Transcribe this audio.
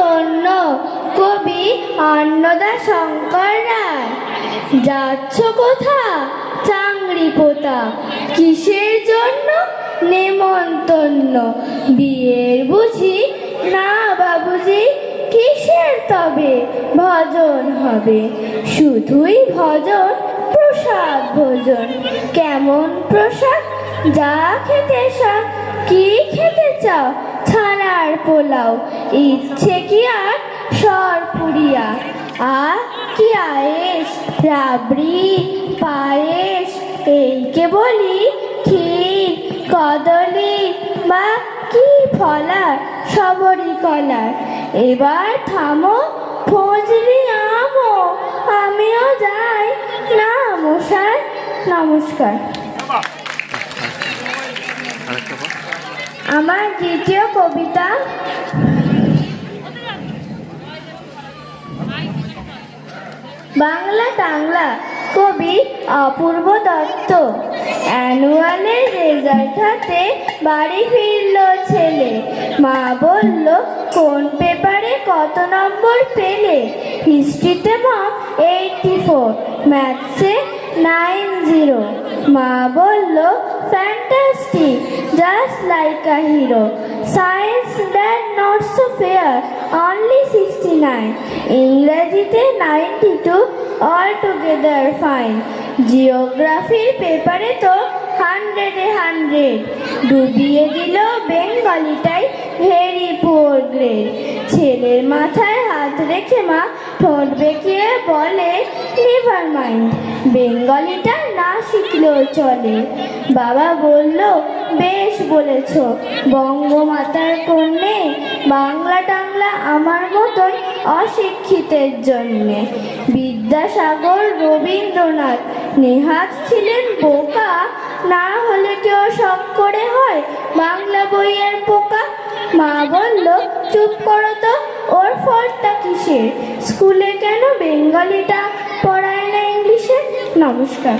তন্য কবি অন্নদা শঙ্কর রায়। যাচ্ছ কোথা চাংড়ি পোতা। কিসের জন্য? নেমন্তন্ন। বিয়ের বুঝি? না বাবুজি, কিসের তবে? ভজন হবে। শুধুই ভজন, প্রসাদ ভোজন। কেমন প্রসাদ? যা খেতে চাও, কি খেতে চাও? ছানার পোলাও, ইচ্ছে কি আর সর পুরিয়া আর কি আয়েস রাবড়ি পায়েস এইকে বলি ক্ষীর, কদলি, বা কি ফলার সবরি কলার? এবার থামো ফজলি আমো, আমিও যাই না মশাই নমস্কার। আরেকটা। আমার দ্বিতীয় কবিতা। বাংলা টাংলা কবি অপূর্ব দত্ত। অ্যানুয়ালের রেজাল্ট হাতে বাড়ি ফিরল ছেলে। মা বলল, কোন পেপারে কত নম্বর পেলে? হিস্ট্রিতে মম এইটটি ফোর, ম্যাথসে নাইন জিরো। মা বলল, fantastic. Like a hero science that not so fair only sixty nine ইংরেজিতে ninety two all together fine জিওগ্রাফির পেপারে তো হান্ড্রেডে হান্ড্রেড ডুবিয়ে দিল বেঙ্গলিটাই ভেরি পুয়ার গ্রেড ছেলের মাথায় হাত রেখে মা ঠোঁট বেঁকিয়ে বলে নেভার মাইন্ড বেঙ্গলিটা শিখলেও চলে। বাবা বলল, বেশ বলেছ। বঙ্গমাতার কন্যে বাংলা টাংলা আমার মতন অশিক্ষিতের জন্যে। বিদ্যাসাগর রবীন্দ্রনাথ নেহাত ছিলেন বোকা। না হলে কেউ শখ করে হয় বাংলা বইয়ের পোকা। মা বলল, চুপ করো তো, ওর ফলটা কিসের? স্কুলে কেন বেঙ্গলিটা পড়ায় না ইংলিশে? নমস্কার।